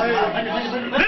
아니, 아니, 아니,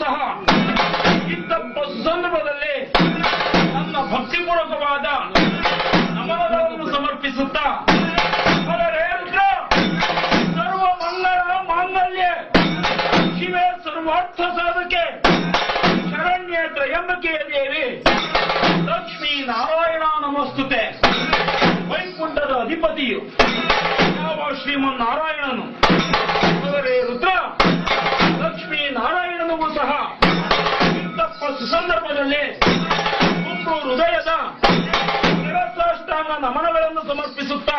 ಸಹ ಇಂತ ಸಂದರ್ಭದಲ್ಲಿ ನನ್ನ ಭಕ್ತಿಪೂರ್ವಕವಾದ ನಮನವನ್ನು ಸಮರ್ಪಿಸುತ್ತಾ ಸರ್ವ ಮಂಗಳ ಮಾಂಗಲ್ಯ, ಶಿವೆ ಸರ್ವಾರ್ಥ ಸಾಧಕೆ, ಶರಣ್ಯ ತ್ರಯಂಬಕೆ ದೇವಿ ಲಕ್ಷ್ಮೀ ನಾರಾಯಣ ನಮಸ್ತುತೆ. ವೈಕುಂಠದ ಅಧಿಪತಿಯು ಶ್ರೀಮನ್ ಸುಸಂದರ್ಭದಲ್ಲಿ ತುಂಬು ಹೃದಯದ ಸಾಷ್ಟಾಂಗ ನಮನಗಳನ್ನು ಸಮರ್ಪಿಸುತ್ತಾ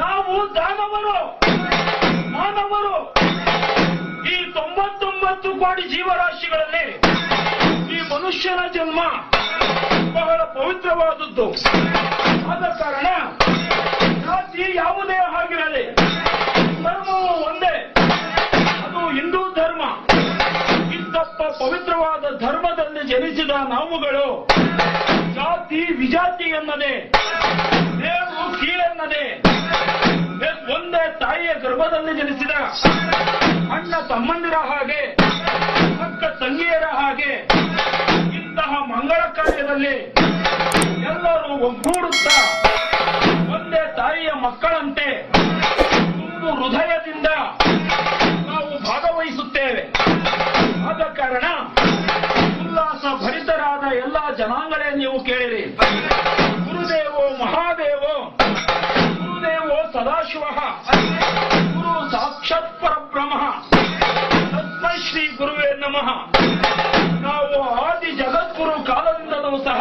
ನಾವು ದಾನವರು, ಮಾನವರು ಈ ತೊಂಬತ್ತೊಂಬತ್ತು ಕೋಟಿ ಜೀವರಾಶಿಗಳಲ್ಲಿ ಈ ಮನುಷ್ಯನ ಜನ್ಮ ಬಹಳ ಪವಿತ್ರವಾದದ್ದು. ಆದ ಕಾರಣ ಜಾತಿ ಯಾವುದೇ ಆಗಿರಲಿ ಪವಿತ್ರವಾದ ಧರ್ಮದಲ್ಲಿ ಜನಿಸಿದ ನಾವುಗಳು, ಜಾತಿ, ವಿಜಾತಿ ಎನ್ನದೆ ದೇವರು ಕೀಳೆನ್ನದೆ ಒಂದೇ ತಾಯಿಯ ಗರ್ಭದಲ್ಲಿ ಜನಿಸಿದ ಅಣ್ಣ ತಮ್ಮಂದಿರ ಹಾಗೆ, ಅಕ್ಕ ತಂಗಿಯರ ಹಾಗೆ, ಇಂತಹ ಮಂಗಳ ಕಾರ್ಯದಲ್ಲಿ ಎಲ್ಲರೂ ಒಗ್ಗೂಡುತ್ತಾ ಒಂದೇ ತಾಯಿಯ ಮಕ್ಕಳಂತೆ ತುಂಬು ಹೃದಯದಿಂದ ನಾವು ಭಾಗವಹಿಸುತ್ತೇವೆ. ಆದ ಕಾರಣ ಉಲ್ಲಾಸ ಭರಿತರಾದ ಎಲ್ಲ ಜನಾಂಗಗಳೇ ನೀವು ಕೇಳಿರಿ. ಗುರುದೇವೋ ಮಹಾದೇವೋ, ಗುರುದೇವೋ ಸದಾಶಿವ, ಗುರು ಸಾಕ್ಷಾತ್ ಪರಬ್ರಹ್ಮ ಪದ್ಮಶ್ರೀ ಶ್ರೀ ಗುರುವೇ ನಮಃ. ನಾವು ಆದಿ ಜಗದ್ಗುರು ಕಾಲದಿಂದಲೂ ಸಹ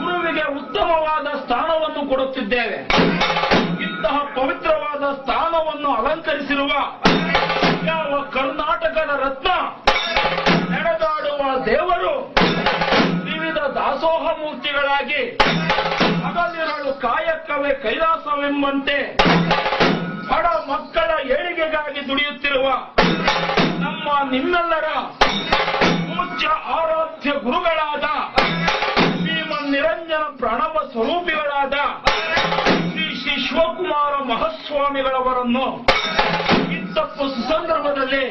ಗುರುವಿಗೆ ಉತ್ತಮವಾದ ಸ್ಥಾನವನ್ನು ಕೊಡುತ್ತಿದ್ದೇವೆ. ಮೂರ್ತಿಗಳಾಗಿ ಹಗಲಿರಳು ಕಾಯಕವೇ ಕೈಲಾಸವೆಂಬಂತೆ ಬಡ ಮಕ್ಕಳ ಏಳಿಗೆಗಾಗಿ ದುಡಿಯುತ್ತಿರುವ ನಮ್ಮ ನಿಮ್ಮೆಲ್ಲರ ಪೂಜ್ಯ ಆರಾಧ್ಯ ಗುರುಗಳಾದ ನಿರಂಜನ ಪ್ರಣವ ಸ್ವರೂಪಿಗಳಾದ ಶ್ರೀ ಶ್ರೀ ಶಿವಕುಮಾರ ಮಹಾಸ್ವಾಮಿಗಳವರನ್ನು ಇಂತಪ್ಪು ಸುಸಂದರ್ಭದಲ್ಲಿ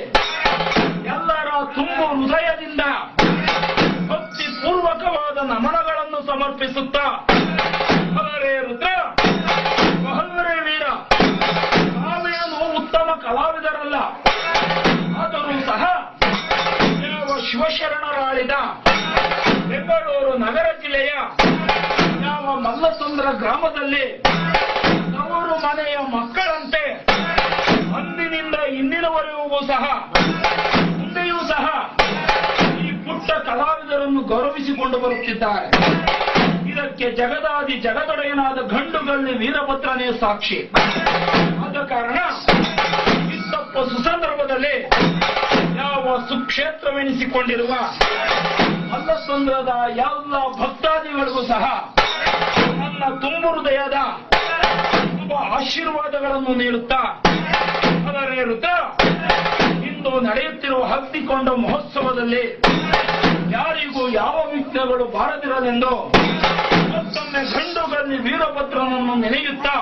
ಎಲ್ಲರ ತುಂಬು ಹೃದಯದಿಂದ ಭಕ್ತಿ ಪೂರ್ವಕವಾದ ನಮನಗಳನ್ನು ಸಮರ್ಪಿಸುತ್ತಾ? ಹರೇ ರುದ್ರ ಮಹಲ್ವರೇ ವೀರ ಕಾವೇನು ಉತ್ತಮ ಕಲಾವಿದರಲ್ಲ. ಆದರೂ ಸಹ ಯಾವ ಶಿವಶರಣರಾಳಿದ ಬೆಂಗಳೂರು ನಗರ ಜಿಲ್ಲೆಯ ಯಾವ ಮಲ್ಲಸುಂದ್ರ ಗ್ರಾಮದಲ್ಲಿ ತವರು ಮನೆಯ ಮಕ್ಕಳಂತೆ ಅಂದಿನಿಂದ ಇಂದಿನವರೆಗೂ ಸಹ ಕಲಾವಿದರನ್ನು ಗೌರವಿಸಿಕೊಂಡು ಬರುತ್ತಿದ್ದಾರೆ. ಇದಕ್ಕೆ ಜಗದಾದಿ ಜಗದೊಡೆಯನಾದ ಗಂಡುಗಳಲ್ಲಿ ವೀರಭದ್ರನೇ ಸಾಕ್ಷಿ. ಆದ ಕಾರಣ ಇಂತಪ್ಪ ಸುಸಂದರ್ಭದಲ್ಲಿ ಯಾವ ಸುಕ್ಷೇತ್ರವೆನಿಸಿಕೊಂಡಿರುವ ಅಲ್ಲಸಂದ್ರದ ಎಲ್ಲ ಭಕ್ತಾದಿಗಳಿಗೂ ಸಹ ನನ್ನ ತುಂಬು ಹೃದಯದ ತುಂಬ ಆಶೀರ್ವಾದಗಳನ್ನು ನೀಡುತ್ತಾ, ಅದರ ರುದ್ರ ಇಂದು ನಡೆಯುತ್ತಿರುವ ಹತ್ತಿಕೊಂಡ ಮಹೋತ್ಸವದಲ್ಲಿ ಯಾರಿಗೂ ಯಾವ ವಿಘ್ನಗಳು ಬಾರದಿರಲೆಂದು ಮತ್ತೊಮ್ಮೆ ಗಂಡುಗಳಲ್ಲಿ ವೀರಭದ್ರನನ್ನು ನೆನೆಯುತ್ತಾ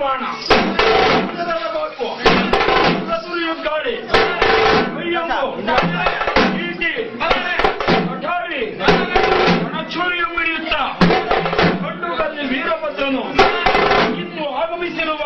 ಬಾಣ. ಬಾಕು ಸುರಿಯು ಗಾಳಿ ಈಟಿ. ಕಠಾರಿ. ಕಣಚೂರಿಯು ಮಿಡಿಯುತ್ತಾ ಕಂಡು ಗಲ್ಲಿ ವೀರಭದ್ರನು. ಇನ್ನು ಆಗಮಿಸಿರುವ